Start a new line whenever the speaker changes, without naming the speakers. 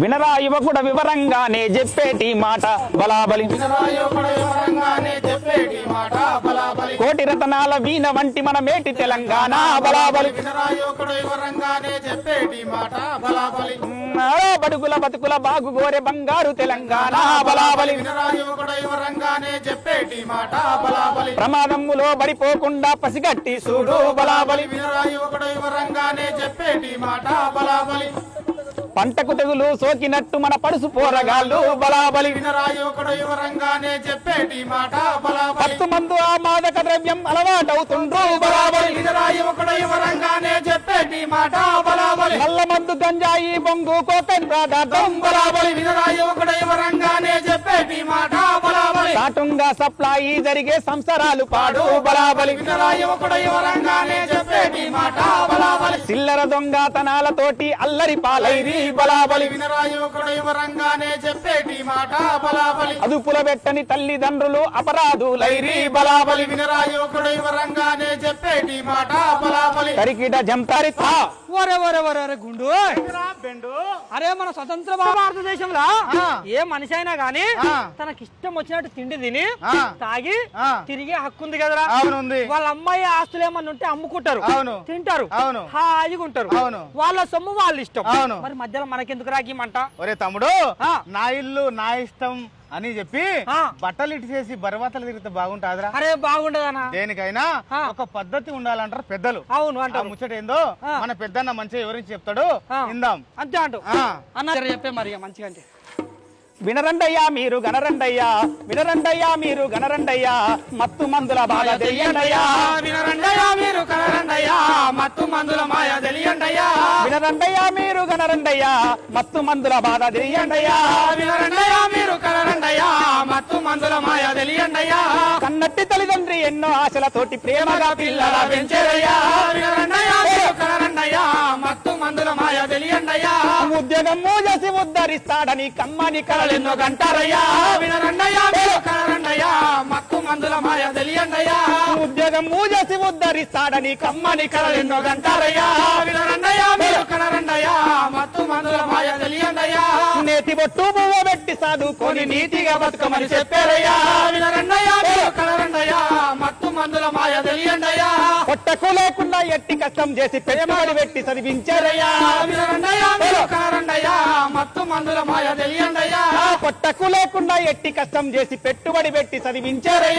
వినరా యువకుడ వివరంగానే చెప్పేటి మాట బలాబలి. కోటి రతనాల వీణ వంటి మన మేటి తెలంగాణ బలాబలి. బడుగుల బతుకుల బాగు గోరె బంగారు తెలంగాణ బలాబలి.
చెప్పేటి మాట బలాబలి
ప్రమాదములో పడిపోకుండా పసిగట్టి చూడు బలాబలి
వినరాయోకుడు వివరంగానే చెప్పేటి మాట బలాబలి.
పంటకు తెగులు సోకినట్టు మన పడుసు పోరగాళ్ళు బలాబలి.
చెప్పేటి మాట
పత్తు మందు ఆ మాదక ద్రవ్యం అలవాటవుతుండ్రు బలాబలి.
చెప్పేటి మాట బలాబలి.
నల్ల మందు గంజాయి బొంగు కోకన్ పదార్థం బలాబలి. కాటుంగా సప్లాయి జరిగే సంసారాలు పాడు. బలాబలి చిల్లర దొంగతనాలతోటి అల్లరి పాలైరి బలాబలి
వినరాయోకుడు వివరంగానే చెప్పేటి మాట. బలాబలి
అదుపుల పెట్టని తల్లిదండ్రులు అపరాధులైరి బలాబలి
వినరాయోకుడు వివరంగానే చెప్పేటి మాట. బలాబలి
కరికిట జంతారితా
ఒరే ఒరే ఒరే ఒరే గుండు అరే మన స్వతంత్ర భారతదేశంలో ఏ మనిషి అయినా గానీ తనకి ఇష్టం వచ్చినట్టు తిండి తిని తాగి తిరిగే హక్కు ఉంది కదరా
అవునుంది.
వాళ్ళ అమ్మాయి ఆస్తులు ఏమన్నా ఉంటే అమ్ముకుంటారు
అవును.
తింటారు
అవును.
హాయిగా ఉంటారు
అవును.
వాళ్ళ సొమ్ము వాళ్ళ ఇష్టం
అవును.
మరి మధ్యలో మనకెందుకు రాగిమంట
ఒరే తమ్ముడు. నా ఇల్లు నా ఇష్టం అని చెప్పి. బట్టలు ఇటు చేసి బరవతలు తిరిగితే బాగుంటాదిరా.
అరే బాగుండదనా
దేనికైనా. ఒక పద్ధతి ఉండాలంటారు పెద్దలు.
అవును
ఆ
అంటారు
ముచ్చట ఏందో. మన పెద్దన్న మంచిగా వివరించి చెప్తాడు. ఇందాం
అంతే అంటూ. అన్న చెప్పే మరి మంచిగా అంటే.
వినరండయ్యా మీరు గనరండయ్యా వినరండయ్యా మీరు గనరండయ్యా మత్తు మందుల బాధ తెలియండయ్యా.
వినరండయ్యా మీరు కనరండయ్యా మత్తు మందుల మాయ తెలియండయ్యా.
వినరండయ్యా మీరు గనరండయ్యా మత్తు మందుల బాధ తెలియండయ్యా.
వినరండయ్యా మీరు మాయ
కన్నట్టి తల్లిదండ్రి ఎన్నో ఆశలతోటి ప్రేమగా పిల్లల
పెంచేరయ్యా మత్తు మందుల మాయ తెలియండయ్యా
ఉద్యోగము చేసి ఉద్ధరిస్తాడని కమ్మని కలలెన్నో గంటారయ్యా
వినరండయ్యా మీరు కనరండయ్యా మత్తు మందుల మాయ తెలియండయ్యా
ఉద్యోగము చేసి ఉద్ధరిస్తాడని కమ్మని కలలెన్నో గంటారయ్యా
వినరండయ్యా మీరు కనరండయ్యా మత్తు మందుల మాయ తెలియండయ్యా
నేతి బొట్టు పువ్వు పెట్టి చదువుకొని నీతిగా బతుకమని
చెప్పారయ్యా. వినరండయ్యా
పొట్టకు లేకుండా ఎట్టి కష్టం చేసి పెట్టుబడి పెట్టి చదివించారయ్యా.
మత్తు మందుల మాయ తెలియండయ్యా.
పొట్టకు లేకుండా ఎట్టి కష్టం చేసి పెట్టుబడి పెట్టి చదివించారయ్యా.